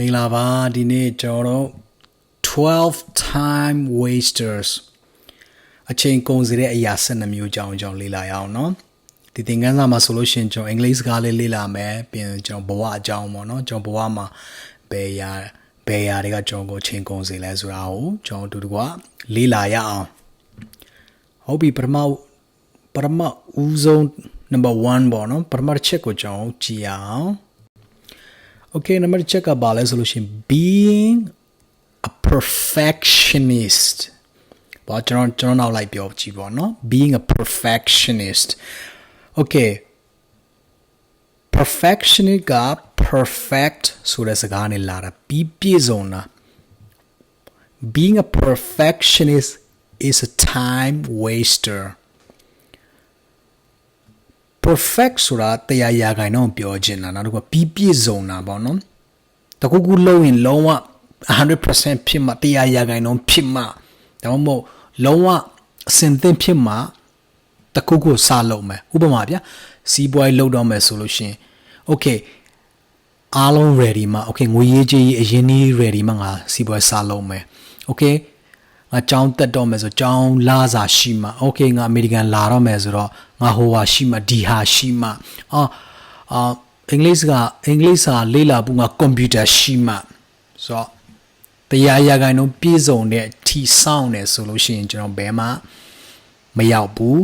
မင်္ဂလာပါဒီနေ့ကျွန်တော်တို့12 time wasters အချိန်ကုန်စေတဲ့အရာ12မျိုးကြောင်းကြောင်းလေ့လာရအောင်နော်ဒီသင်ခန်းစာမှာဆိုလို့ရှိရင်ကျွန်တော်အင်္ဂလိပ်စကားလေးလေ့လာမယ်ပြီးရင်ကျွန်တော်ဘဝအကြောင်းပေါ့နော်ကျွန်တော်ဘဝမှာဘယ်ရာဘယ်ရာတွေကကျွန်တော်ကိုအချိန်ကုန်စေလဲဆိုတာကိုကျွန်တော်အတူတကွလေ့လာရအောင်ဟုတ်ပြီပထမပထမဦးဆုံး number 1ပေါ့နော်ပထမချက်ကိုကျွန်တော်ကြည့်အောင် Okay, number check about the solution. Being a perfectionist. ဘာကျွန်တော်ကျွန်တော်နောက်လိုက်ပြောကြည့်ပေါ့နော် being a perfectionist. Okay. Perfectionist က perfect ဆိုတဲ့စကားနဲ့လာတာပြီးပြည့်စုံတာ being a perfectionist is a time waster. Perfect ဆိုတာတရားရာခိုင်တော့ပြောခြင်းလားနောက်တစ်ခုပြီးပြည့်စုံတာပေါ့နော်တခုခုလုံးရင်လုံးဝ100%ဖြစ်မှတရားရာခိုင်တော့ဖြစ်မှဒါမှမဟုတ်လုံးဝအစင်သင့်ဖြစ်မှတခုခုစားလုံးမယ်ဥပမာဗျာစီးပွားရေးလုပ်တော့မယ်ဆိုလို့ရှင် okay အားလုံး ready မှာ okay ငွေရေးကြေးရေးအရင်ကြီး ready မှာငါစီးပွားစားလုံးမယ် okay ငါကြောင်းတက်တော့မယ်ဆိုကြောင်းလာစာရှိမှโอเคငါအမေရိကန်လာတော့မယ်ဆိုတော့ငါဟိုဟာရှိမှဒီဟာရှိမှအာအာအင်္ဂလိပ်ကအင်္ဂလိပ်စာလေ့လာဖို့ငါကွန်ပျူတာရှိမှဆိုတော့တရားရခိုင်တော့ပြည့်စုံတဲ့ထီဆောင်တယ်ဆိုလို့ရှိရင်ကျွန်တော်ဘယ်မှမရောက်ဘူး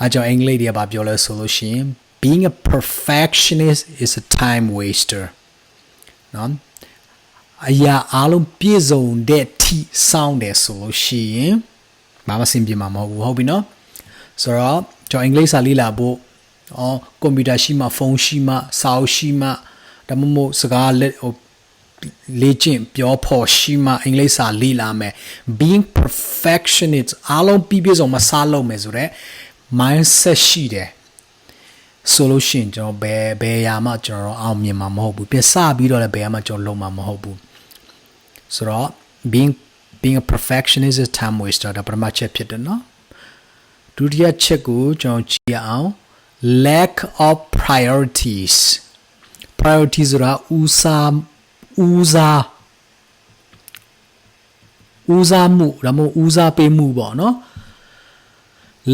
အဲကြောင့်အင်္ဂလိပ်တွေကဘာပြောလဲဆိုလို့ရှိရင် being a perfectionist is a time waster နော် အရာအားလုံးပြည့်စုံတဲ့ထိစောင်းတယ်ဆိုလို့ရှိရင်ဘာမှအဆင်ပြေမှာမဟုတ်ဘူးဟုတ်ပြီနော်ဆိုတော့ကျွန်တော်အင်္ဂလိပ်စာလေ့လာဖို့အော်ကွန်ပျူတာရှိမှဖုန်းရှိမှစာအုပ်ရှိမှဒါမှမဟုတ်စကားလက်ဟိုလေ့ကျင့်ပြောဖို့ရှိမှအင်္ဂလိပ်စာလေ့လာမယ် being perfectionist အားလုံးပြည့်ပြည့်စုံမစားလို့မယ်ဆိုတော့ mindset ရှိတယ်ဆိုလို့ရှိရင်ကျွန်တော်ဘယ်ဘယ်ရာမှကျွန်တော်အောင်မြင်မှာမဟုတ်ဘူးပြစပြီးတော့လည်းဘယ်ရာမှကျွန်တော်လုံးမှာမဟုတ်ဘူး ဆိုတော့ being being a perfectionist is time waster ဒါပထမချက်ဖြစ်တယ်နော်ဒုတိယချက်ကိုကျွန်တော်ကြည့်အောင် lack of priorities priorities ဆိုတာဦးစားဦးစားဦးစားမှုဒါမှမဟုတ်ဦးစားပေးမှုပေါ့နော်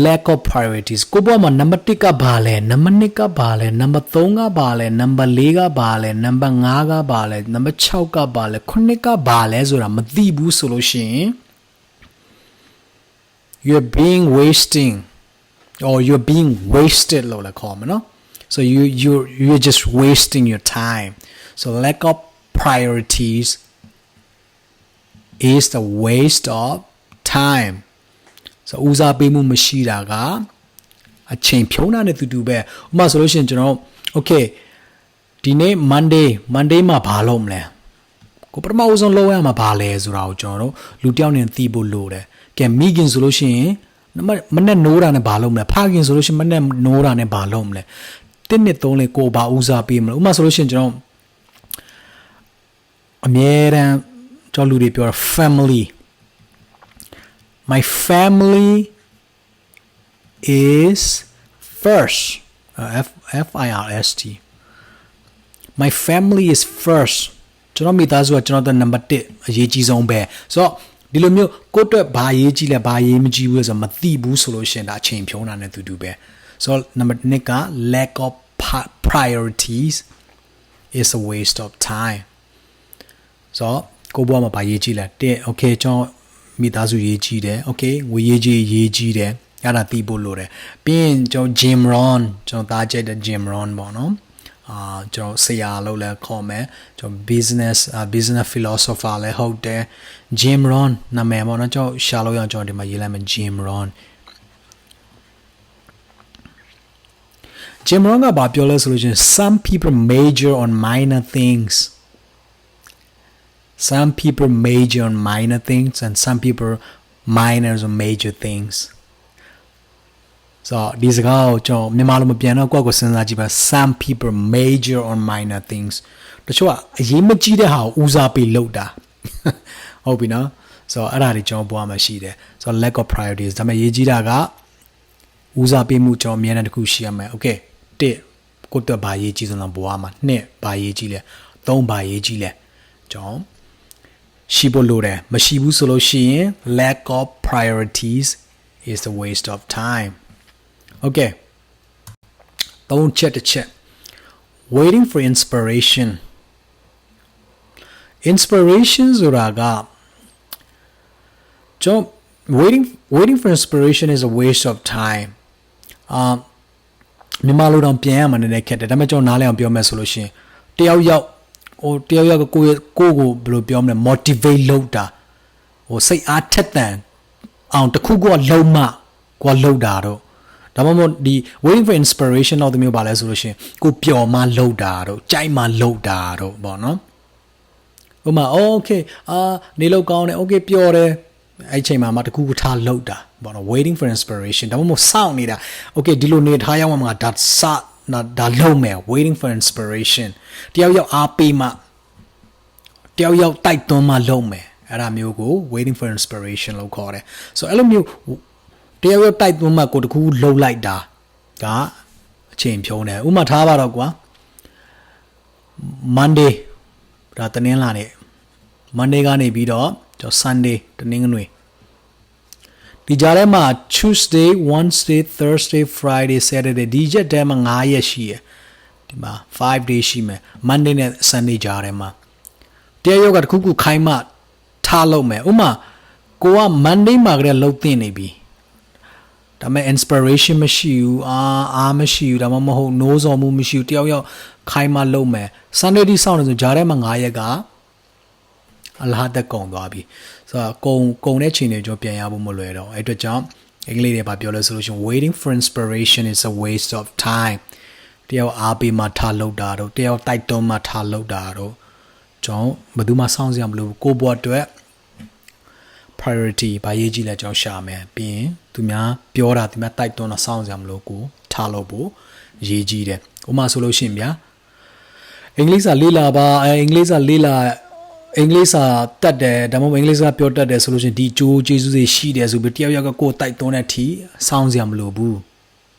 lack of priorities ကိုဘွားမှာနံပါတ်1ကဘာလဲနံပါတ်2ကဘာလဲနံပါတ်3ကဘာလဲနံပါတ်4ကဘာလဲနံပါတ်5ကဘာလဲနံပါတ်6ကဘာလဲ9ကဘာလဲဆိုတာမသိဘူးဆိုလို့ရှိရင် you're being wasting or you're being wasted လို့လည်းခေါ်မှာနော် so you you you're just wasting your time so lack of priorities is the waste of time ဆိုဦးစားပေးမှုမရှိတာကအချိန်ဖြုံးတာနဲ့တူတူပဲဥပမာဆိုလို့ရှိရင်ကျွန်တော် okay ဒီနေ့ Monday Monday မှာဘာလုပ်မလဲကိုပထမဦးဆုံးလုပ်ရမှာဘာလဲဆိုတာကိုကျွန်တော်တို့လူတယောက်နဲ့သိဖို့လိုတယ်ကဲမိခင်ဆိုလို့ရှိရင်မနဲ့နိုးတာနဲ့ဘာလုပ်မလဲဖခင်ဆိုလို့ရှိရင်မနဲ့နိုးတာနဲ့ဘာလုပ်မလဲတစ်နှစ်သုံးလေးကိုဘာဦးစားပေးမလဲဥပမာဆိုလို့ရှိရင်ကျွန်တော်အမြဲတမ်းကျွန်တော်လူတွေပြောတာ family my family is first uh, F F I R S T my family is first ကျွန်တော်မိသားစုကကျွန်တော်တို့နံပါတ်1အရေးကြီးဆုံးပဲဆိုတော့ဒီလိုမျိုးကိုယ့်အတွက်ဘာရေးကြီးလဲဘာရေးမကြီးဘူးဆိုတော့မသိဘူးဆိုလို့ရှင်ဒါအချိန်ဖြုံးတာနဲ့တူတူပဲဆိုတော့နံပါတ်2က lack of priorities is a waste of time ဆိုတော့ကိုဘွားမှာဘာရေးကြီးလဲတဲ့ okay ကျွန်တော် မိသားစုရေးကြီးတယ်โอเคငွေရေးကြီးရေးကြီးတယ်အဲ့ဒါသိဖို့လိုတယ်ပြီးရင်ကျွန်တော် Jim Rohn ကျွန်တော်သားကြိုက်တဲ့ Jim Rohn ပေါ့နော်အာကျွန်တော်ဆရာလို့လည်းခေါ်မယ်ကျွန်တော် business business philosopher လည်းဟုတ်တယ် Jim Rohn နာမည်ပေါ့နော်ကျွန်တော်ရှာလို့ရအောင်ကျွန်တော်ဒီမှာရေးလိုက်မယ် Jim Rohn Jim Rohn ကဘာပြောလဲဆိုလို့ချင်း some people major on minor things some people major on minor things and some people minors on major things ဆိုတော့ဒီစကားကိုကျွန်တော်မြန်မာလိုမပြန်တော့ကိုယ့်ကိုစဉ်းစားကြည့်ပါ some people major on minor things တချို့ကအရေးမကြီးတဲ့ဟာကိုဦးစားပေးလုပ်တာဟုတ်ပြီနော်ဆိုတော့အဲ့ဒါတွေကျွန်တော်ဘွားမှာရှိတယ်ဆိုတော့ lack of priorities ဒါပေမဲ့ရေးကြီးတာကဦးစားပေးမှုကျွန်တော်အများနဲ့တစ်ခုရှိရမယ် okay တစ်ကိုယ့်အတွက်ဘာရေးကြီးဆုံးလဲဘွားမှာနှစ်ဘာရေးကြီးလဲသုံးပါရေးကြီးလဲကျွန်တော် ရှိဖို့လိုတယ်မရှိဘူးဆိုလို့ရှိရင် lack of priorities is a waste of time okay သုံးချက်တစ်ချက် waiting for inspiration inspiration ဆိုတာကကျွန်တော် waiting waiting for inspiration is a waste of time အာမြန်မာလိုတော့ပြန်ရမှာနည်းနည်းခက်တယ်ဒါပေမဲ့ကျွန်တော်နားလည်အောင်ပြောမယ်ဆိုလို့ရှိရင်တယောက်ယောက် ဟိုတယောက်ယောက်ကကိုယ့်ရဲ့ကိုယ့်ကိုဘယ်လိုပြောမလဲ motivate လုပ်တာဟိုစိတ်အားထက်သန်အောင်တစ်ခုခုကလုံးမကိုကလုပ်တာတော့ဒါမှမဟုတ်ဒီ waiting for inspiration တော့တမျိုးပါလဲဆိုလို့ရှိရင်ကိုပျော်မှလုပ်တာတော့ကြိုက်မှလုပ်တာတော့ပေါ့နော်ဥပမာ okay အာနေလောက်ကောင်းတယ် okay ပျော်တယ်အဲ့ချိန်မှာမှတခုခုထားလှုပ်တာဘောနော် waiting for inspiration ဒါမှမဟုတ်စောင့်နေတာ okay ဒီလိုနေထားရောက်မှာဒါစ နာဒါလုံးမယ် waiting for inspiration တယောက်ယောက်အားပေးမှတယောက်ယောက်တိုက်သွင်းမှလုံးမယ်အဲ့ဒါမျိုးကို waiting for inspiration လို့ခေါ်တယ်ဆိုအဲ့လိုမျိုးတယောက်ယောက်တိုက်သွင်းမှကိုတခုခုလှုပ်လိုက်တာကအချိန်ဖြုံးတယ်ဥမာထားပါတော့ကွာ Monday ဒါတနင်္လာနေ့ Monday ကနေပြီးတော့ကျွန်တော် Sunday တနင်္ဂနွေ ဒီကြားထဲမှာ Tuesday, Wednesday, Thursday, Friday, Saturday ဒီရက်ထဲမှာ9ရက်ရှိရယ်ဒီမှာ5 day ရှိမယ် Monday နဲ့ Sunday ကြားထဲမှာတရားယောက်ကတခုခုခိုင်းမှထားလို့မယ်ဥမာကိုက Monday မှာကလေးလှုပ်တင်နေပြီဒါပေမဲ့ inspiration မရှိဘူးအာအားမရှိဘူးဒါမှမဟုတ် no စော်မှုမရှိဘူးတယောက်ယောက်ခိုင်းမှလုပ်မယ် Sunday ဒီစောင့်နေဆိုဂျားထဲမှာ9ရက်က အလဟာတက်ကုံသွားပြီ ဆိုတော့ကုံကုံတဲ့ချိန်တွေကျွန်တော်ပြန်ရဖို့မလွယ်တော့အဲ့အတွက်ကြောင့်အင်္ဂလိပ်တွေပါပြောလို့ဆိုလို့ရှိရင် waiting for inspiration is a waste of time တယောက်အားပေးမှထားလောက်တာတော့တယောက်တိုက်တွန်းမှထားလောက်တာတော့ကျွန်တော်ဘယ်သူမှစောင့်စရာမလိုဘူးကိုယ့်ဘဝအတွက် priority ဘာရေးကြည့်လဲကျွန်တော်ရှာမယ်ပြီးရင်သူများပြောတာသူများတိုက်တွန်းတာစောင့်စရာမလိုကိုထားလို့ဖို့ရေးကြည့်တယ်ဥပမာဆိုလို့ရှိရင်ဗျာအင်္ဂလိပ်စာလေးလာပါအဲအင်္ဂလိပ်စာလေးလာ အင်္ဂလိပ်စာတတ်တယ်ဒါမှမဟုတ်အင်္ဂလိပ်စာပြောတတ်တယ်ဆိုလို့ရှိရင်ဒီကြိုးကျေးဇူးတွေရှိတယ်ဆိုပြီးတယောက်ယောက်ကကိုယ်တိုက်သွင်းတဲ့အထိစောင့်စရာမလိုဘူး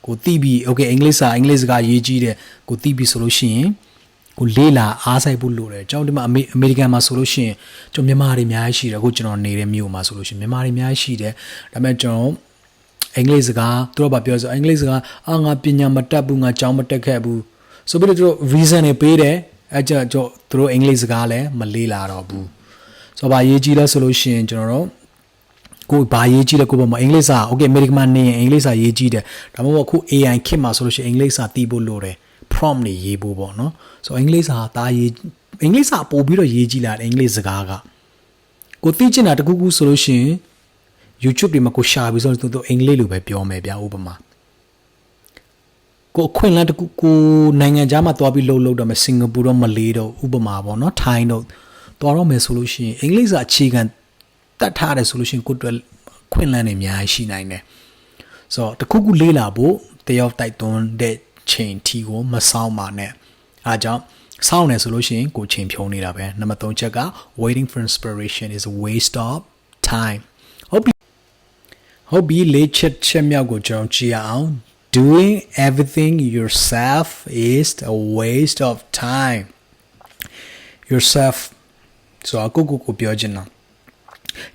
ကိုသိပြီโอเคအင်္ဂလိပ်စာအင်္ဂလိပ်စကားရေးကြည့်တယ်ကိုသိပြီဆိုလို့ရှိရင်ကိုလေးလာအားဆိုင်ဖို့လိုတယ်ကျွန်တော်ဒီမှာအမေရိကန်မှာဆိုလို့ရှိရင်ကျွန်တော်မြန်မာတွေအများကြီးရှိတယ်အခုကျွန်တော်နေတဲ့မြို့မှာဆိုလို့ရှိရင်မြန်မာတွေအများကြီးရှိတယ်ဒါပေမဲ့ကျွန်တော်အင်္ဂလိပ်စကားသူတို့ဘာပြောဆိုအင်္ဂလိပ်စကားအာငါပညာမတတ်ဘူးငါကျောင်းမတက်ခဲ့ဘူးဆိုပြီးတော့သူတို့ reason တွေပေးတယ် အဲကြောင့်ကျွန်တော်သူတို့အင်္ဂလိပ်စကားလည်းမလေးလာတော့ဘူးဆိုတော့ဗာရေးကြည့်လဲဆိုလို့ရှိရင်ကျွန်တော်တို့ကိုဘာရေးကြည့်လဲကိုပေါ့မအင်္ဂလိပ်စာโอเคအမေရိကန်မှာနေရင်အင်္ဂလိပ်စာရေးကြည့်တယ်ဒါမှမဟုတ်အခု AI ခေတ်မှာဆိုလို့ရှိရင်အင်္ဂလိပ်စာသိဖို့လိုတယ် prompt တွေရေးဖို့ပေါ့နော်ဆိုတော့အင်္ဂလိပ်စာဒါရေးအင်္ဂလိပ်စာပို့ပြီးတော့ရေးကြည့်လာတယ်အင်္ဂလိပ်စကားကကိုသိချင်တာတခုခုဆိုလို့ရှိရင် YouTube တွေမှာကိုရှာပြီးဆိုတော့သူအင်္ဂလိပ်လိုပဲပြောမယ်ဗျာဥပမာ ကိုအခွင့်အလမ်းတခုကိုနိုင်ငံခြားမှာသွားပြီးလှုပ်လှုပ်တော့မယ်စင်ကာပူတော့မလေးတော့ဥပမာပေါ့နော်ထိုင်းတော့သွားတော့မယ်ဆိုလို့ရှိရင်အင်္ဂလိပ်စာအခြေခံတတ်ထားတယ်ဆိုလို့ရှိရင်ကိုအတွက်ခွင့်လန်းနေအများကြီးရှိနိုင်တယ်ဆိုတော့တခုခုလေးလာဖို့တယောက်တိုက်သွင်းတဲ့ချိန်ထီကိုမဆောင်ပါနဲ့အားကြောင့်စောင့်နေဆိုလို့ရှိရင်ကိုချိန်ဖြုံးနေတာပဲနံပါတ်3ချက်က waiting for inspiration is a waste of time ဟုတ်ပြီဟုတ်ပြီလေးချက်ချက်မြောက်ကိုကျွန်တော်ကြည့်အောင် doing everything yourself is a waste of time yourself ဆိုတော့ကိုကိုကိုပြောချင်တာ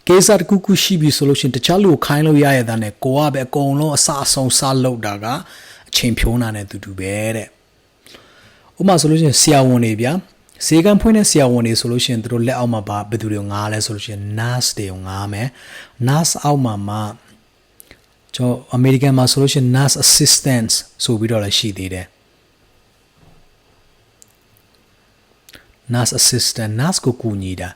ကိစ္စတစ်ခုခုရှိပြီဆိုလို့ရှိရင်တခြားလူကိုခိုင်းလို့ရရတဲ့နဲ့ကိုကပဲအကုန်လုံးအစအဆုံးစလုပ်တာကအချိန်ဖြုံးတာနဲ့တူတူပဲတဲ့ဥပမာဆိုလို့ရှိရင်ဆရာဝန်တွေဗျာဈေးကန်းဖွင့်တဲ့ဆရာဝန်တွေဆိုလို့ရှိရင်သူတို့လက်အောက်မှာဘာဘယ်သူတွေကိုငားလဲဆိုလို့ရှိရင် nurse တွေကိုငားမယ် nurse အောက်မှာမှ ကျွန်တော်အမေရိကန်မှာဆိုလို့ရှိရင် nurse assistants ဆိုပြီးတော့လည်းရှိသေးတယ် nurse assistant nurse ကိုကူညီတာ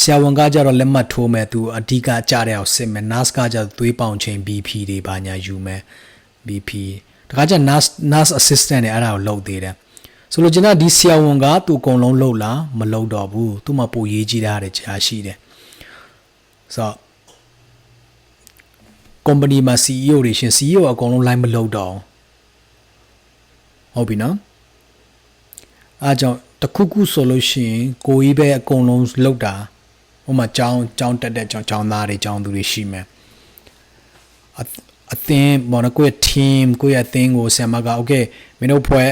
ဆရာဝန်ကကြတော့လက်မှတ်ထိုးမယ်သူအဓိကကြားတဲ့အောင်စစ်မယ် nurse ကကြတော့သွေးပေါင်ချိန် BP တွေဘာညာယူမယ် BP တခါကျ nurse nurse assistant တွေအဲ့ဒါကိုလုပ်သေးတယ်ဆိုလိုချင်တာဒီဆရာဝန်ကသူအကုန်လုံးလုပ်လားမလုပ်တော့ဘူးသူမှပိုရေးကြည့်တာတဲ့ကြာရှိတယ်ဆိုတော့ company မှာ CEO တွေရှင် CEO အကုန်လုံး line မလုပ်တော့ဟုတ်ပြီနော်အားကြောင့်တခုခုဆိုလို့ရှိရင်ကိုကြီးပဲအကုန်လုံးလောက်တာဟိုမှာចောင်းចောင်းတက်တဲ့ចောင်းចောင်းသားတွေចောင်းသူတွေရှိမယ်အအသင်းဘောနကိုရဲ့ team ကိုရဲ့အသင်းကိုဆရာမက okay မင်းတို့ဖွဲ့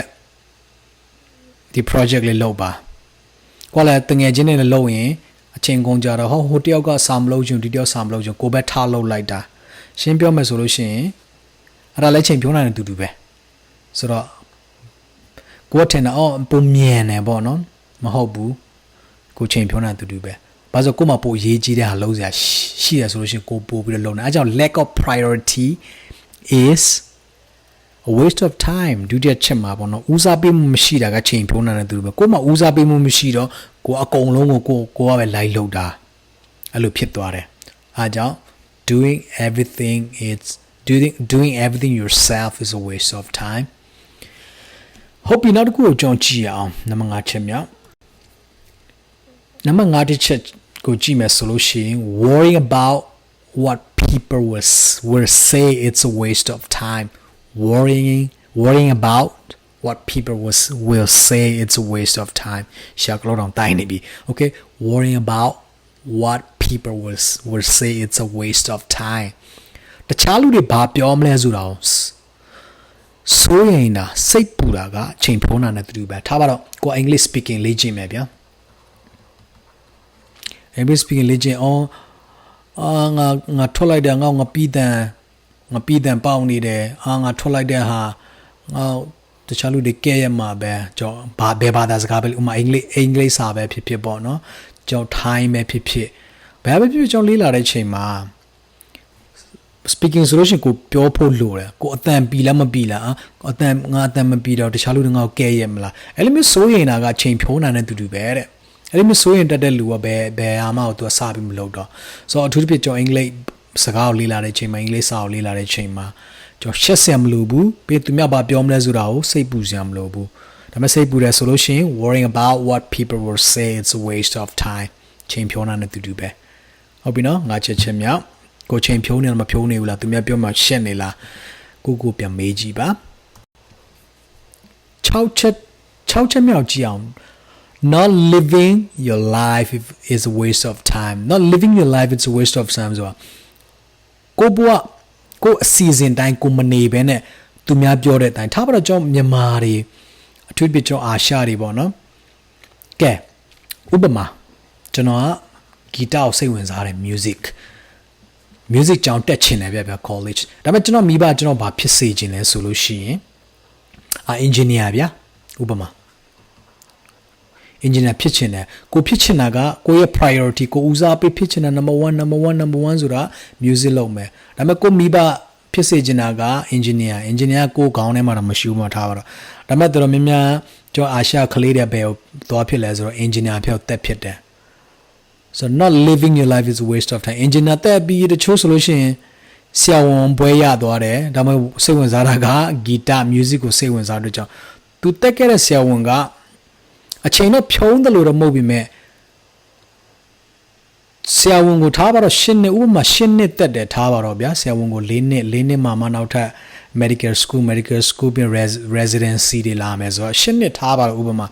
ဒီ project လေးလုပ်ပါ ကိုကလည်းတငယ်ချင်းတွေလည်းလုပ်ရင်အချိန်ကုန်ကြတော့ဟောဟိုတယောက်ကစာမလုပ်ချင်ဒီတယောက်စာမလုပ်ချင်ကိုပဲထားလုပ်လိုက်တာ ရှင်းပြောမယ်ဆိုလို့ရှိရင်အဲ့ဒါလည်းချိန်ပြောနိုင်တဲ့တူတူပဲဆိုတော့ကိုကထင်တာအော်ပုံမြန်တယ်ပေါ့နော်မဟုတ်ဘူးကိုချိန်ပြောနိုင်တဲ့တူတူပဲဘာလို့ကိုမှပိုရေးကြီးတဲ့ဟာလုံးစရာရှိရဆိုလို့ရှိရင်ကိုပို့ပြီးတော့လုပ်နေအဲကြောင့် lack of priority is a waste of time ဒုတိယချက်မှာပေါ့နော်ဦးစားပေးမှုမရှိတာကချိန်ဖြုံးနေတဲ့သူပဲကို့မှာဦးစားပေးမှုမရှိတော့ကိုအကုန်လုံးကိုကိုကိုကပဲလိုက်လုပ်တာအဲ့လိုဖြစ်သွားတယ်အားကြောင့် doing everything is doing doing everything yourself is a waste of time ဟုတ်ပြီနောက်တစ်ခုကိုကြောင်းကြည့်ရအောင်နံပါတ်5ချက်မြောက်နံပါတ်5တစ်ချက်ကိုကြည့်မယ်ဆိုလို့ရှိရင် worrying about what people will s- will say it's a waste of time worrying worrying about what people will s- will say it's a waste of time ရှာကလို့တော့တိုင်းနေပြီ okay worrying about what people will s- will say it's a waste of time တခြားလူတွေဘာပြောမလဲဆိုတာကိုစစိုးရင်တာစိတ်ပူတာကအချိန်ဖုံးတာနဲ့တူတူပဲထားပါတော့ကိုယ် English speaking လေ့ကျင့်မယ်ဗျာ English speaking လေ့ကျင့်အောင်အာငါငါထွက်လိုက်တယ်ငါငါပြီးတန်ငါပြီးတန်ပေါက်နေတယ်အာငါထွက်လိုက်တဲ့ဟာငါတခြားလူတွေကဲရမှာပဲကျွန်တော်ဘာဘယ်ဘာသာစကားပဲဥမာအင်္ဂလိပ်အင်္ဂလိပ်စာပဲဖြစ်ဖြစ်ပေါ့နော်ကျွန်တော်ထိုင်းပဲဖြစ်ဖြစ် ဘယ်ပဲဖြစ်ဖြစ်ကျွန်တော်လေ့လာတဲ့ချိန်မှာ speaking ဆိုလို့ရှိရင်ကိုပြောဖို့လိုတယ်ကိုအတန်ပြီလားမပြီလားအတန်ငါအတန်မပြီတော့တခြားလူတွေငါ့ကိုကဲရမလားအဲ့လိုမျိုးစိုးရင်တာကချိန်ဖြိုးနိုင်တဲ့တူတူပဲတဲ့အဲ့လိုမျိုးစိုးရင်တက်တဲ့လူကဘယ်ဘယ်အာမကိုသူကစပြီးမလုပ်တော့ဆိုတော့အထူးသဖြင့်ကျွန်တော်အင်္ဂလိပ်စကားကိုလေ့လာတဲ့ချိန်မှာအင်္ဂလိပ်စာကိုလေ့လာတဲ့ချိန်မှာကျွန်တော်ရှက်ဆရာမလိုဘူးပြီးသူများဘာပြောမလဲဆိုတာကိုစိတ်ပူစရာမလိုဘူးဒါပေမဲ့စိတ်ပူတယ်ဆိုလို့ရှိရင် worrying about what people will say it's a waste of time ချိန်ဖြိုးနိုင်တဲ့တူတူပဲ ဟုတ်ပြီနော်ငါချက်ချက်မြောက်ကိုချိန်ဖြိုးနေလားမဖြိုးနေဘူးလားသူများပြောမှရှက်နေလားကိုကိုပြန်မေးကြည့်ပါ6ချက်6ချက်မြောက်ကြည့်အောင် not living your life is a waste of time not living your life is a waste of time ဆိုတာကိုဘွားကိုအစီအစဉ်တိုင်းကိုမနေဘဲနဲ့သူများပြောတဲ့အတိုင်းထားပါတော့ကျွန်တော်မြန်မာတွေအထူးပြကျွန်တော်အာရှတွေပေါ့နော်ကဲဥပမာကျွန်တော်က ဂီတကိုစိတ်ဝင်စားတယ် music music ကြောင်တက်ချင်တယ်ဗျဗျ college ဒါပေမဲ့ကျွန်တော်မိဘကျွန်တော်ဘာဖြစ်စေချင်လဲဆိုလို့ရှိရင်အာ engineer ဗျဥပမာ engineer ဖြစ်ချင်တယ်ကိုဖြစ်ချင်တာကကိုရဲ့ priority ကိုဦးစားပေးဖြစ်ချင်တာ number 1 number 1 number 1ဆိုတာ music လုပ်မယ်ဒါပေမဲ့ကိုမိဘဖြစ်စေချင်တာက engineer engineer ကိုခေါင်းထဲမှာတော့မရှူးမထားပါတော့ဒါပေမဲ့တော်တော်များများကျွန်တော်အာရှကလေးတွေပဲသွားဖြစ်လဲဆိုတော့ engineer ဖြစ်တက်ဖြစ်တယ် so not living your life is a waste of time engineer တက်ပြီးတချို့ဆိုလို့ရှိရင်ဆရာဝန်ဘွဲရသွားတယ်ဒါမှမဟုတ်စိတ်ဝင်စားတာကဂီတ music ကိုစိတ်ဝင်စားတဲ့ကြောင့်သူတက်ခဲ့တဲ့ဆရာဝန်ကအချိန်တော့ဖြုံးတယ်လို့တော့မဟုတ်ပြီမဲ့ဆရာဝန်ကိုထားပါတော့ရှင်းနှစ်ဥပမာရှင်းနှစ်တက်တယ်ထားပါတော့ဗျာဆရာဝန်ကို၄နှစ်၄နှစ်မှမှနောက်ထပ် medical school medical school ပြင် residency တွေလာမယ်ဆိုတော့ရှင်းနှစ်ထားပါတော့ဥပမာ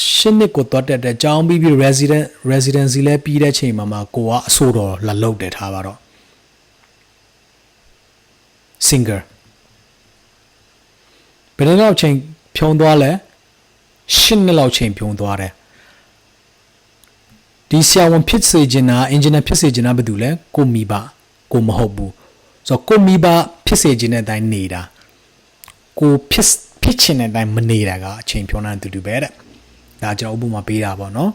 ရှင်းနှစ်ကိုတွတ်တက်တဲ့အကြောင်းပြီးပြီး resident residency လဲပြီးတဲ့ချိန်မှာမှာကိုကအဆိုးတော်လာလုတ်တယ်ထားပါတော့ singer ဘယ်လောက်ချိန်ဖြုံသွားလဲရှင်းနှစ်လောက်ချိန်ဖြုံသွားတယ်ဒီဆရာဝန်ဖြစ်စေချင်တာ engineer ဖြစ်စေချင်တာဘာတူလဲကိုမိဘကိုမဟုတ်ဘူးဆိုတော့ကိုမိဘဖြစ်စေချင်တဲ့အတိုင်းနေတာကိုဖြစ်ဖြစ်ချင်တဲ့အတိုင်းမနေတာကအချိန်ဖြုံးတဲ့အတူတူပဲတဲ့ ဒါကျွန်တော်ဥပမာပေးတာပေါ့နော်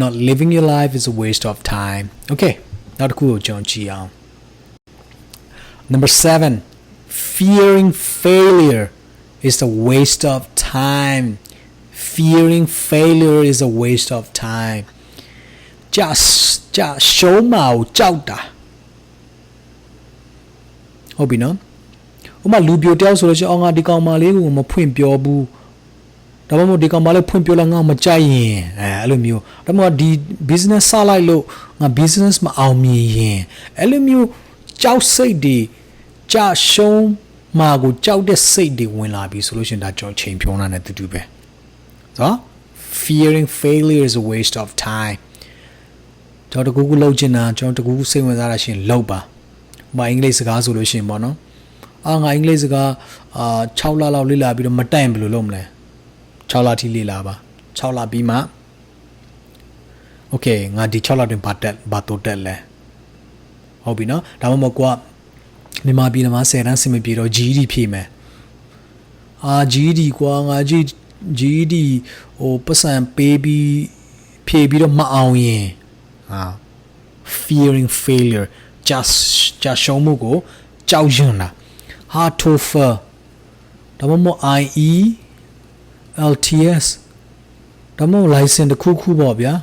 not living your life is a waste of time okay နောက်တစ်ခုကိုကျွန်တော်ကြည့်အောင် number 7 fearing failure is a waste of time fearing failure is a waste of time just just show မအောင်ကြောက်တာဟုတ်ပြီနော်ဥပမာလူပြိုတယောက်ဆိုလို့ရှိရင်အော်ငါဒီကောင်မလေးကိုမဖွင့်ပြောဘူး ဒါမှမဟုတ်ဒီကောင်မလေးဖွင့်ပြောလိုက်ငါမကြိုက်ရင်အဲအဲ့လိုမျိုးဒါမှမဟုတ်ဒီ business စလိုက်လို့ငါ business မအောင်မြင်ရင်အဲ့လိုမျိုးကြောက်စိတ်တွေကြရှုံးမာကိုကြောက်တဲ့စိတ်တွေဝင်လာပြီဆိုလို့ရှိရင်ဒါကြောင့်ချိန်ဖြုံးတာနဲ့တူတူပဲနော် fearing failure is a waste of time ကျွန်တော်တကူကူလှုပ်ချင်တာကျွန်တော်တကူကူစိတ်ဝင်စားတာရှင်လှုပ်ပါမအင်္ဂလိပ်စကားဆိုလို့ရှိရင်ပေါ့နော်အာငါအင်္ဂလိပ်စကားအာ6လလောက်လေ့လာပြီးတော့မတိုင်ဘယ်လိုလုပ်မလဲ 6လထိလေ့လာပါ6လပြီးမှ okay ငါဒီ6လတွင်ဘာတက်ဘာတိုးတက်လဲဟုတ်ပြီနော်ဒါမှမဟုတ်ကိုကမြန်မာပြည်မှာ10တန်းစင်မပြေတော့ GED ဖြည့်မယ်အာ GED ကွာငါ GED ဟိုပတ်စံပေးပြီးဖြည့်ပြီးတော့မအောင်ရင်ဟာ fearing failure just just ရှုံးမှုကိုကြောက်ရွံ့တာဟာ TOEFL ဒါမှမဟုတ် IE LTS ဒါမှမဟုတ် license တစ်ခုခုပေါ့ဗျာ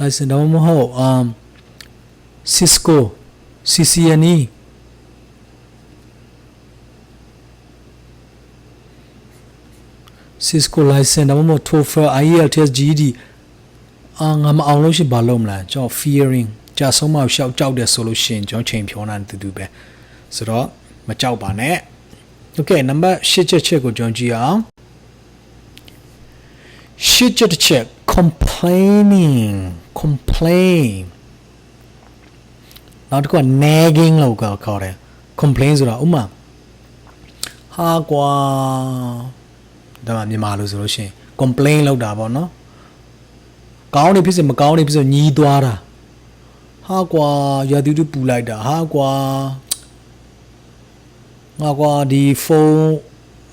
license ဒါမှမဟုတ် um Cisco CCNE Cisco license ဒါမှမဟုတ် TOEFL IELTS GED အာငါမအောင်လို့ရှိဘာလုပ်မလဲကျွန်တော် fearing ကြာဆုံးမရှောက်ကြောက်တယ်ဆိုလို့ရှိရင်ကျွန်တော်ချိန်ဖြောနေတာတူတူပဲဆိုတော့မကြောက်ပါနဲ့ Okay နံပါတ်8ချက်ချက်ကိုကျွန်တော်ကြည့်အောင်ရှစ်ချက်တစ်ချက် complaining complain နောက်တစ်ခုက nagging လို့ခေါ်တယ် complain ဆိုတာဥမာဟာကွာဒါမှမြန်မာလို့ဆိုလို့ရှိရင် complain လောက်တာပေါ့နော်ကောင်းနေဖြစ်စေမကောင်းနေဖြစ်စေညီးသွားတာဟာကွာရာသီတူပူလိုက်တာဟာကွာ ငါကွာဒီဖုန်း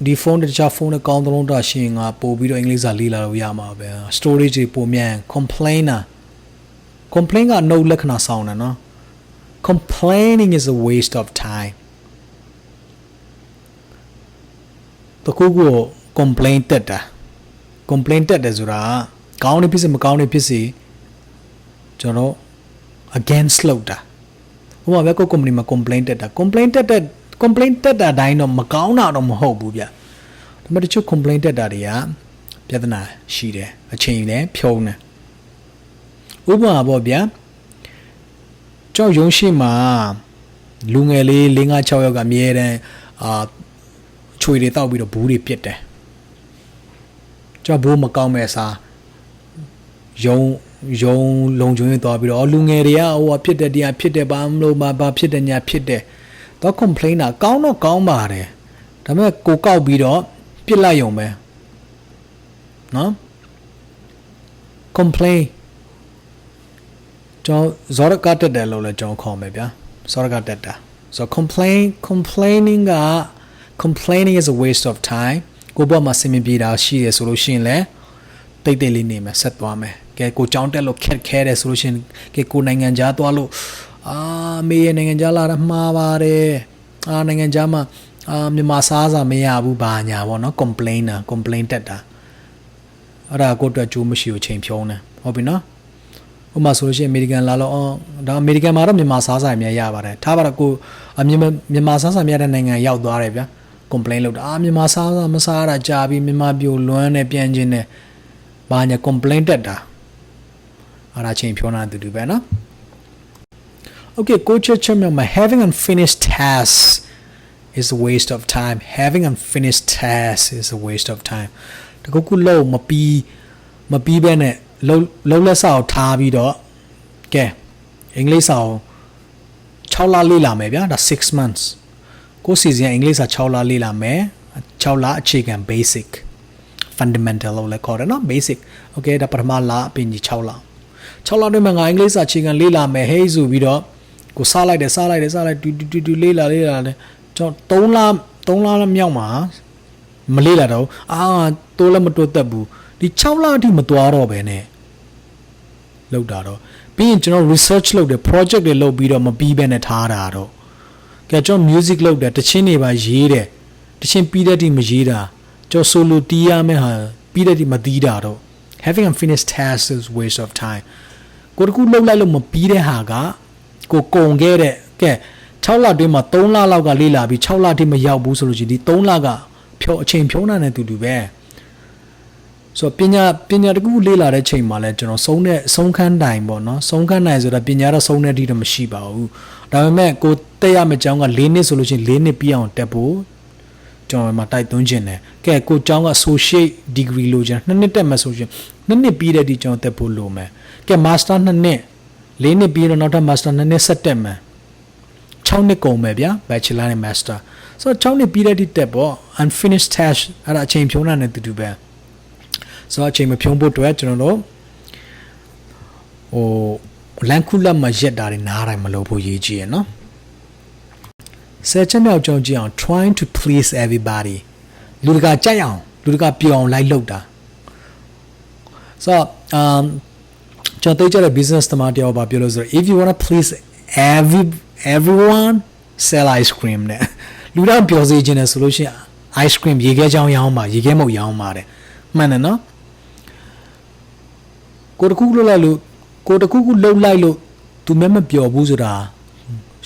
ဒီဖုန်းတခြားဖုန်းနဲ့ကောင်းသလုံးတာရှင်ငါပို့ပြီးတော့အင်္ဂလိပ်စာလေ့လာလို့ရမှာပဲ storage တွေပိုမြန် complainer complain က no လက္ခဏာဆောင်တယ်နော် complaining is a waste of time တကူကို complain တက်တာ complain တက်တယ်ဆိုတာကောင်းနေဖြစ်စေမကောင်းနေဖြစ်စေကျွန်တော် against လောက်တာဟိုမှာပဲကို company မှာ complain တက်တာ complain တက်တဲ့ complain တက်တာတိုင်းတော့မကောင်းတာတော့မဟုတ်ဘူးဗျဒါပေမဲ့တချို့ complain တက်တာတွေကပြဿနာရှိတယ်အချိန်လည်းဖြုံးတယ်ဥပမာပေါ့ဗျာကြောက်ရုံးရှိမှာလူငယ်လေး5 6ယောက်ကအမြဲတမ်းအာချွေတွေတောက်ပြီးတော့ဘူးတွေပြစ်တယ်ကြောက်ဘူးမကောင်းမဲ့စားယုံယုံလုံချုံရင်သွားပြီးတော့လူငယ်တွေကဟိုဟာဖြစ်တယ်တရားဖြစ်တယ်ဘာမလို့မဘာဖြစ်တယ်ညာဖြစ်တ ယ်တော့ complain တာကောင်းတော့ကောင်းပါတယ်ဒါပေမဲ့ကိုကောက်ပြီးတော့ပြစ်လိုက်ရုံပဲနော် complain ကျွန်တော်ဇောရကတက်တယ်လို့လည်းကျွန်တော်ခေါ်မယ်ဗျာဇောရကတက်တာ so complain complaining က complaining is a waste of time ကိုဘွားမှာစင်မပြေတာရှိရဆိုလို့ရှိရင်လည်းတိတ်တိတ်လေးနေမယ်ဆက်သွားမယ်ကဲကိုကြောင်းတက်လို့ခက်ခဲတယ်ဆိုလို့ရှိရင်ကဲကိုနိုင်ငံခြားသွားလို့ အာမေးရနိုင်ငံခြားလာတာမှားပါတယ်အာနိုင်ငံခြားမှာအာမြန်မာစားစာမရဘူးဘာညာပေါ့နော် complain တာ complain တက်တာအဲ့ဒါကိုအတွက်ကြိုးမရှိဘူးချိန်ဖြုံးတယ်ဟုတ်ပြီနော်ဥပမာဆိုလို့ရှိရင်အမေရိကန်လာလို့အော်ဒါအမေရိကန်မှာတော့မြန်မာစားစာများရပါတယ်ထားပါတော့ကိုအမြန်မာမြန်မာစားစာများတဲ့နိုင်ငံရောက်သွားတယ်ဗျာ complain လုပ်တာအာမြန်မာစားစာမစားရတာကြာပြီမြန်မာပြိုလွမ်းနေပြန်ချင်းနေဘာညာ complain တက်တာအဲ့ဒါချိန်ဖြုံးတာတူတူပဲနော် Okay, coach remember having unfinished tasks is a waste of time. Having unfinished tasks is a waste of time. တခုခုလုံးမပြီးမပြီးပဲနဲ့လုံးလုံးလက်စာကိုထားပြီးတော့ကဲအင်္ဂလိပ်စာကို6လလေ့လာမယ်ဗျာဒါ6 months ကိုစီစဉ်အင်္ဂလိပ်စာ6လလေ့လာမယ်6လအခြေခံ basic fundamental လို့လည်းခေါ်တယ်နော် basic okay ဒါပထမလအပြင်ကြီး6လ6လတွင်မှာငါအင်္ဂလိပ်စာအခြေခံလေ့လာမယ်ဟေးဆိုပြီးတော့ ကိုစားလိုက်တယ်စားလိုက်တယ်စားလိုက်တူတူတူတူလေးလာလေးလာတယ်ကျွန်တော်3လ3လမြောက်မှာမလေးလာတော့အာတိုးလည်းမတွတ်သက်ဘူးဒီ6လအထိမသွားတော့ပဲနဲ့လောက်တာတော့ပြီးရင်ကျွန်တော် research လုပ်တယ် project တွေလုပ်ပြီးတော့မပြီးပဲနဲ့ထားတာတော့ကဲကျွန်တော် music လုပ်တယ်တချင်းတွေပါရေးတယ်တချင်းပြီးတဲ့တိမရေးတာကျွန်တော် solo တီးရမယ်ဟာပြီးတဲ့တိမတီးတာတော့ having unfinished tasks is waste of time ကိုတကူလှုပ်လိုက်လို့မပြီးတဲ့ဟာက ကိုကုံခဲ့တဲ့ကဲ6လတွင်းမှာ3လလောက်ကလေးလာပြီး6လထိမရောက်ဘူးဆိုလို့ရှိရင်ဒီ3လကဖြုံအချိန်ဖြုံးတာနဲ့တူတူပဲဆိုတော့ပညာပညာတကူလေးလာတဲ့ချိန်မှာလဲကျွန်တော်ဆုံးတဲ့ဆုံးခန်းတိုင်ပေါ့နော်ဆုံးခန်းတိုင်ဆိုတာပညာတော့ဆုံးတဲ့အထိတော့မရှိပါဘူးဒါပေမဲ့ကိုတက်ရမယ့်ကျောင်းက၄နှစ်ဆိုလို့ရှိရင်၄နှစ်ပြီးအောင်တက်ဖို့ကျွန်တော်မှတိုက်သွင်းခြင်းတယ်ကဲကိုကျောင်းက associate degree လို့ကျွန်တော်နှစ်နှစ်တက်မှဆိုရင်နှစ်နှစ်ပြီးတဲ့ဒီကျွန်တော်တက်ဖို့လိုမယ်ကဲ master နှစ်နှစ် ၄နှစ်ပြီးတော့နောက်ထပ် master နှစ်နှစ်ဆက်တက်မယ်6နှစ်ကုန်မယ်ဗျာ bachelor နဲ့ master ဆိုတော့6နှစ်ပြီးတဲ့ဒီတက်ပေါ့ unfinished task အဲ့ဒါအချိန်ဖြုံးတာနဲ့တူတူပဲဆိုတော့အချိန်မဖြုံးဖို့အတွက်ကျွန်တော်တို့ဟိုလန်ခုလက်မှာရက်တာတွေနားတိုင်းမလုပ်ဖို့ရည်ကြီးရယ်နော်ဆယ်ချက်မြောက်ကြုံကြည့်အောင် trying to please everybody လူတကာကြိုက်အောင်လူတကာပျော်အောင်လိုက်လုပ်တာဆိုတော့ um ကျွန်တော်သိကြတဲ့ business သမားတယောက်ပါပြောလို့ဆိုတော့ if you want to please every everyone sell ice cream နဲ့လူတော့ပျော်စေခြင်းနဲ့ဆိုလို့ရှိရင် ice cream ရေခဲချောင်းရောင်းပါရေခဲမုတ်ရောင်းပါတဲ့မှန်တယ်နော်ကိုတခုခုလှုပ်လိုက်လို့ကိုတခုခုလှုပ်လိုက်လို့သူမဲမပျော်ဘူးဆိုတာ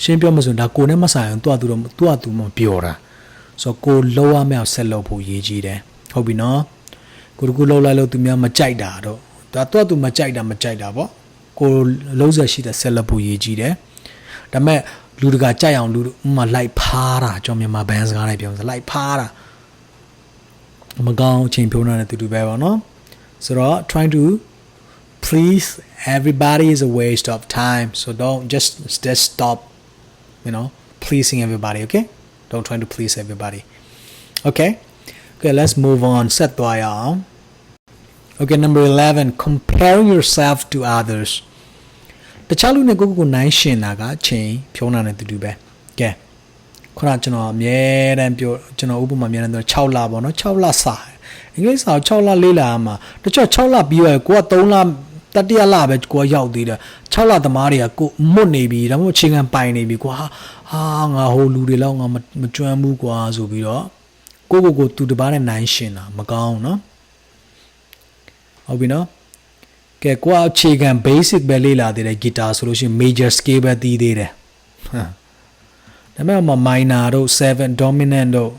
ရှင်းပြောမဆိုရင်ဒါကိုနဲ့မဆိုင်အောင်သူ့အတူတော့သူ့အတူမပျော်တာဆိုတော့ကိုလှုပ်ရမယ့်ဆက်လုပ်ဖို့ရည်ကြီးတယ်ဟုတ်ပြီနော်ကိုတခုလှုပ်လိုက်လို့သူများမကြိုက်တာတော့ ဒါသူ့အတူမကြိုက်တာမကြိုက်တာပေါ့ကိုလုံးဆက်ရှိတဲ့ဆက်လုပ်ဖို့ရည်ကြီးတယ်ဒါပေမဲ့လူတကာကြိုက်အောင်လူဥမာလိုက်ဖားတာကျွန်တော်မြန်မာဘန်းစကားနဲ့ပြောဆိုလိုက်ဖားတာမကောင်းအချိန်ဖြုံးနေတဲ့တူတူပဲပေါ့နော်ဆိုတော့ trying to please everybody is a waste of time so don't just just stop you know pleasing everybody okay don't try to please everybody okay okay let's move on ဆက်သွားရအောင် okay number 11 comparing yourself to others တခြားလူနဲ့ကိုယ့်ကိုယ်ကိုနိုင်ရှင်တာကချိန်ဖြုံးတာနဲ့တူတူပဲကဲခုနကျွန်တော်အမြဲတမ်းပြောကျွန်တော်ဥပမာအမြဲတမ်းပြော6လပေါ့နော်6လစာအင်္ဂလိပ်စာ6လ4လအမှာတချို့6လပြီးတော့ကိုက3လတတိယလပဲကိုကရောက်သေးတယ်6လသမားတွေကကိုမွတ်နေပြီဒါမှမဟုတ်ချိန်ခံပိုင်နေပြီကွာဟာငါဟိုလူတွေလောက်ငါမကျွမ်းဘူးကွာဆိုပြီးတော့ကိုကိုကိုသူတပားနဲ့နိုင်ရှင်တာမကောင်းနော် ဟုတ်ပြီနော်ကဲကိုအခြေခံ basic ပဲလေ့လာသေးတယ် guitar ဆိုလို့ရှိရင် major scale ပဲတီးသေးတယ်ဟမ်ဒါပေမဲ့ minor တို့7 dominant တို့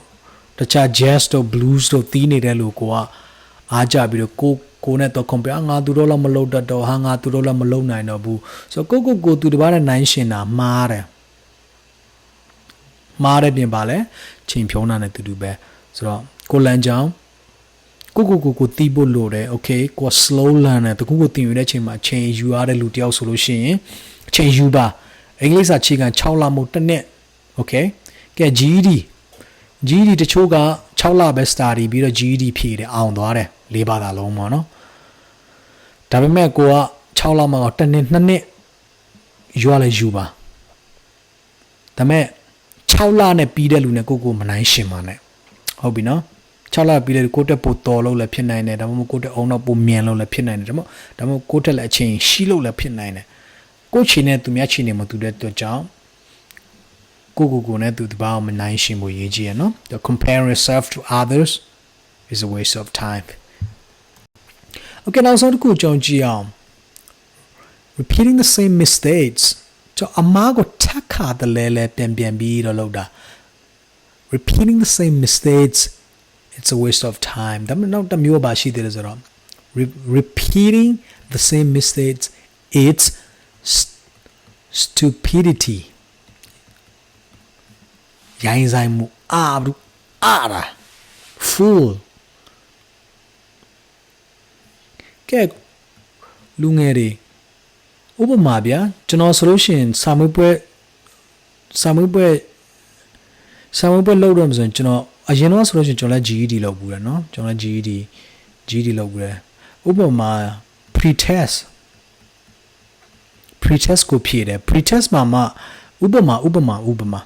တခြား jazz တို့ blues တို့တီးနေတဲ့လူကိုကအားကြပြီးတော့ကိုကိုနဲ့တော့ compare ငါသူတို့တော့မလုပ်တတ်တော့ဟာငါသူတို့လည်းမလုပ်နိုင်တော့ဘူးဆိုတော့ကိုကိုကိုသူတပားနဲ့နိုင်ရှင်တာမှားတယ်မှားတဲ့ပြင်ပါလဲချိန်ဖြုံးတာနဲ့တူတူပဲဆိုတော့ကိုလန်ချောင်း ကိုကိုကိုကိုတီးဖို့လိုတယ် okay ကို slow learn တယ်တကူကိုတင်ယူတဲ့အချိန်မှာအချိန်ယူရတဲ့လူတယောက်ဆိုလို့ရှိရင်အချိန်ယူပါအင်္ဂလိပ်စာခြေခံ6လမို့တစ်နှစ် okay ကဲ GED GED တချို့က6လပဲ study ပြီးတော့ GED ဖြေတယ်အောင်သွားတယ်၄ဘာသာလုံးပေါ့နော်ဒါပေမဲ့ကိုက6လမှာတော့တစ်နှစ်နှစ်နှစ်ယူရလဲယူပါဒါပေမဲ့6လနဲ့ပြီးတဲ့လူနဲ့ကိုကိုမနိုင်ရှင်ပါနဲ့ဟုတ်ပြီနော် 6လပြီးတဲ့ကိုတက်ပိုတော်လို့လည်းဖြစ်နိုင်တယ်ဒါမှမဟုတ်ကိုတက်အောင်တော့ပိုမြန်လို့လည်းဖြစ်နိုင်တယ်ဒါမှမဟုတ်ဒါမှမဟုတ်ကိုတက်လည်းအချိန်ရှိလို့လည်းဖြစ်နိုင်တယ်ကိုချီနဲ့သူများချီနေမတူတဲ့အတွက်ကြောင့်ကိုကိုကိုနဲ့သူတပောင်းမနိုင်ရှင်ဖို့ရေးကြည့်ရနော် the compare yourself to others is a waste of time okay နောက်ဆုံးတစ်ခုကြုံကြည့်အောင် repeating the same mistakes ကျွန်အမားကိုထက်ခါတလဲလဲပြန်ပြန်ပြီးတော့လုပ်တာ repeating the same mistakes it's a waste of time ဒါမှနောက်တစ်မျိုးပါရှိသေးတယ်ဆိုတော့ repeating the same mistakes it's stupidity ရိုင်းဆိုင်မှုအာဘူးအာတာ fool ကဲလူငယ်တွေဥပမာဗျာကျွန်တော်ဆိုလို့ရှိရင်စာမွေးပွဲစာမွေးပွဲစာမွေးပွဲလုပ်တော့မှဆိုရင်ကျွန်တော် အရင်တော့ဆိုလို့ရှိရင်ကျွန်တော်လည်း GED လုပ်ဘူးတယ်เนาะကျွန်တော်လည်း GED GED လုပ်ဘူးတယ်ဥပမာ pre-test pre-test ကိုဖြည့်တယ် pre-test မှာမှဥပမာဥပမာဥပမာ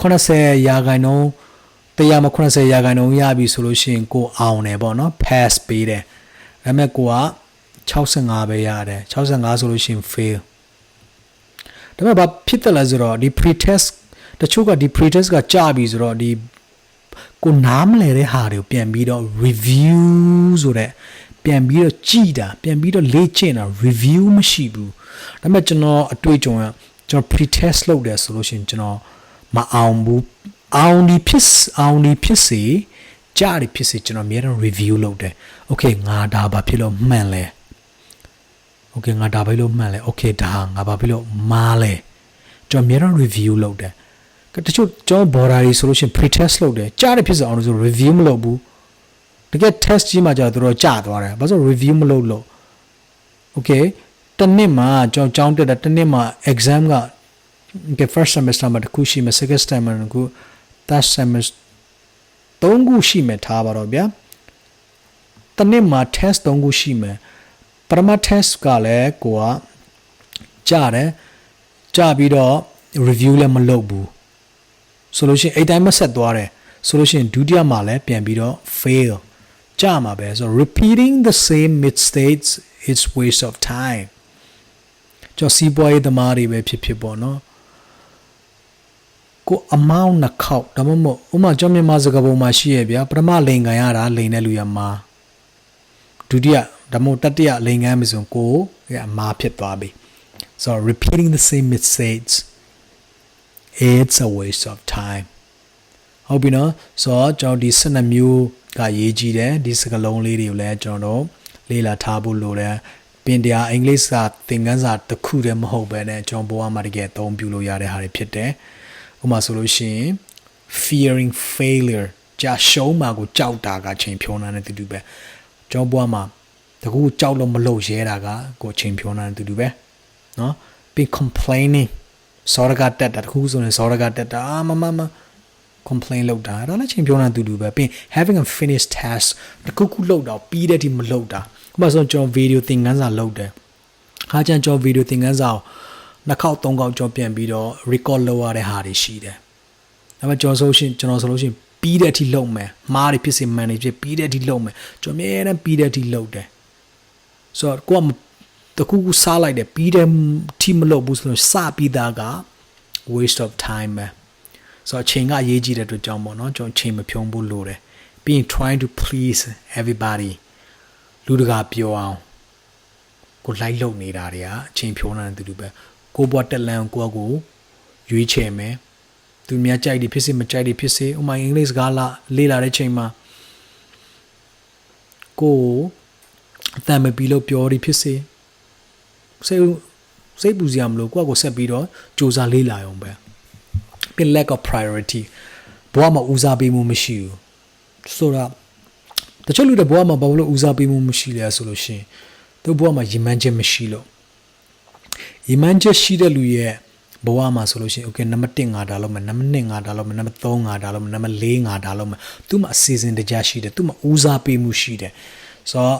80ရာခိုင်နှုန်းတရားမ80ရာခိုင်နှုန်းရပြီဆိုလို့ရှိရင်ကိုအောင်တယ်ပေါ့နော် pass ပေးတယ်ဒါပေမဲ့ကိုက65ပဲရတယ်65ဆိုလို့ရှိရင် fail ဒါပေမဲ့ဘာဖြစ်တယ်လဲဆိုတော့ဒီ pre-test တချို့ကဒီ pre-test ကကြာပြီဆိုတော့ဒီ ကိုနားမလဲတဲ့ဟာတွေကိုပြန်ပြီးတော့ review ဆိုတဲ့ပြန်ပြီးတော့ကြည်တာပြန်ပြီးတော့လေ့ကျင့်တာ review မရှိဘူးဒါပေမဲ့ကျွန်တော်အတွေ့အကြုံကကျွန်တော် pre-test လုပ်တယ်ဆိုလို့ရှိရင်ကျွန်တော်မအောင်ဘူးအောင်ဒီဖြစ်အောင်ဒီဖြစ်စေကြားဒီဖြစ်စေကျွန်တော်အများအား review လုပ်တယ် okay ငါဒါဘာဖြစ်လို့မှန်လဲ okay ငါဒါဘာဖြစ်လို့မှန်လဲ okay ဒါငါဘာဖြစ်လို့မှားလဲကျွန်တော်အများအား review လုပ်တယ် တချို့ကျွန်တော် border တွေဆိုလို့ရှိရင် pre test လုပ်တယ်ကြားတယ်ဖြစ်စေအောင်လို့ဆို review မလုပ်ဘူးတကယ် test ကြီးမှကြာတော့တော်ကြာသွားတယ်ဘာလို့ review မလုပ်လို့ okay တနစ်မှာကျွန်တော်ကြောင်းတက်တာတနစ်မှာ exam က okay first semester မှာတစ်ခုရှိမယ် second semester မှာတစ်ခု third semester သုံးခုရှိမယ်ထားပါတော့ဗျာတတစ်နှစ်မှာ test 3ခုရှိမယ်ပထမ test ကလည်းကိုကကြားတယ်ကြားပြီးတော့ review လည်းမလုပ်ဘူး ဆိုလို့ရှိရင်အဲ့တိုင်းမဆက်သွားတယ်ဆိုလို့ရှိရင်ဒုတိယမှာလည်းပြန်ပြီးတော့ fail ကြားမှာပဲဆိုတော့ repeating the same mistakes is waste of time ကျော်စီးပွားရေးသမားတွေပဲဖြစ်ဖြစ်ပေါ့နော်ကိုအမောင်းနှစ်ခေါက်ဒါမှမဟုတ်ဥမာကျောင်းမြန်မာစကားပုံမှာရှိရဗျာပထမလိန်ခံရတာလိန်တဲ့လူရမှာဒုတိယဒါမှမဟုတ်တတိယလိန်ခံမယ်ဆိုရင်ကိုရဲ့အမားဖြစ်သွားပြီ so repeating the same mistakes it's a waste of time ဟုတ်ပြီနော်ဆိုတော့ကျွန်တော်ဒီ12မျိုးကရေးကြည့်တယ်ဒီစကားလုံးလေးတွေကိုလည်းကျွန်တော်တို့လေ့လာထားဖို့လိုတယ်ပင်တရားအင်္ဂလိပ်စာသင်ခန်းစာတစ်ခုတည်းမဟုတ်ဘဲနဲ့ကျွန်တော်ဘဝမှာတကယ်အသုံးပြုလို့ရတဲ့ဟာတွေဖြစ်တယ်ဥပမာဆိုလို့ရှိရင် fearing failure ကြာရှုံးမှာကိုကြောက်တာကချိန်ဖြုံးတာနဲ့တူတူပဲကျွန်တော်ဘဝမှာတကူကြောက်လို့မလုပ်ရဲတာကကိုချိန်ဖြုံးတာနဲ့တူတူပဲเนาะပြီး complaining စောရကတက်တာတခုဆိုရင်စောရကတက်တာအာမမမ complain လုပ်တာဒါလည်းချိန်ပြောတာတူတူပဲပြီး having a finished task တခုခုလုပ်တာပြီးတဲ့ဒီမလုပ်တာဥပမာဆိုကျွန်တော် video သင်ခန်းစာလုပ်တယ်ခါကျန်ကျွန်တော် video သင်ခန်းစာကိုနှစ်ခေါက်သုံးခေါက်ကျွန်တော်ပြန်ပြီးတော့ record လုပ်ရတဲ့ဟာတွေရှိတယ်ဒါပေမဲ့ကျွန်တော်ဆိုရှင်ကျွန်တော်ဆိုလို့ရှိရင်ပြီးတဲ့အထိလုပ်မယ်မှားတွေဖြစ်စေမှန်တွေဖြစ်ပြီးတဲ့အထိလုပ်မယ်ကျွန်တော်အများနဲ့ပြီးတဲ့အထိလုပ်တယ်ဆိုတော့ကိုက တခုခုစားလိုက်တယ်ပြီးတဲ့အထိမလုပ်ဘူးဆိုတော့စပြီးသားက waste of time ပဲဆိုတော့အချိန်ကရေးကြည့်တဲ့အတွက်ကြောင့်ပေါ့နော်ကျွန်တော်ချိန်မဖြုံးဖို့လိုတယ်ပြီးရင် trying to please everybody လူတကာပြောအောင်ကိုလိုက်လုံနေတာတွေကအချိန်ဖြုံးတာတူတူပဲကိုဘွားတက်လန်ကိုကိုရွေးချယ်မယ်သူများကြိုက်တယ်ဖြစ်စေမကြိုက်တယ်ဖြစ်စေဥမာအင်္ဂလိပ်စကားလာလေ့လာတဲ့ချိန်မှာကိုအတန်မပြီးလို့ပြောရဖြစ်စေ စိတ်စိတ်ပူစရာမလိုကိုယ့်ကိုဆက်ပြီးတော့စူးစမ်းလေ့လာအောင်ပဲပြီး lack of priority ဘဝမှာဦးစားပေးမှုမရှိဘူးဆိုတော့တချို့လူတွေဘဝမှာဘာလို့ဦးစားပေးမှုမရှိလဲဆိုလို့ရှိရင်သူဘဝမှာရည်မှန်းချက်မရှိလို့ရည်မှန်းချက်ရှိတဲ့လူရဲ့ဘဝမှာဆိုလို့ရှိရင် okay နံပါတ်1ငါဒါလို့မယ်နံပါတ်2ငါဒါလို့မယ်နံပါတ်3ငါဒါလို့မယ်နံပါတ်4ငါဒါလို့မယ်သူ့မှာအစီအစဉ်တကြရှိတယ်သူ့မှာဦးစားပေးမှုရှိတယ်ဆိုတော့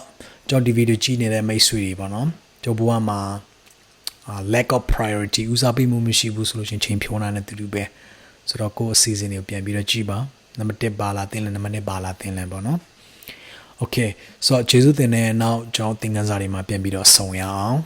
ကျွန်တော်ဒီဗီဒီယိုကြည့်နေတဲ့မိတ်ဆွေတွေပေါ့နော် ကျွန်တော်ဘဝမှာ lack of priority ဦးစားပေးမှုမရှိဘူးဆိုလို့ရှိရင်ချိန်ဖြုံးတာနဲ့တူတူပဲဆိုတော့ကိုယ့်အစီအစဉ်တွေကိုပြန်ပြီးတော့ကြည့်ပါနံပါတ်1ပါလာသင်လဲနံပါတ်2ပါလာသင်လဲပေါ့နော် Okay ဆိုတော့ဂျေစုသင်တဲ့နောက်ကျွန်တော်သင်ခန်းစာတွေမှာပြန်ပြီးတော့ဆုံရအောင်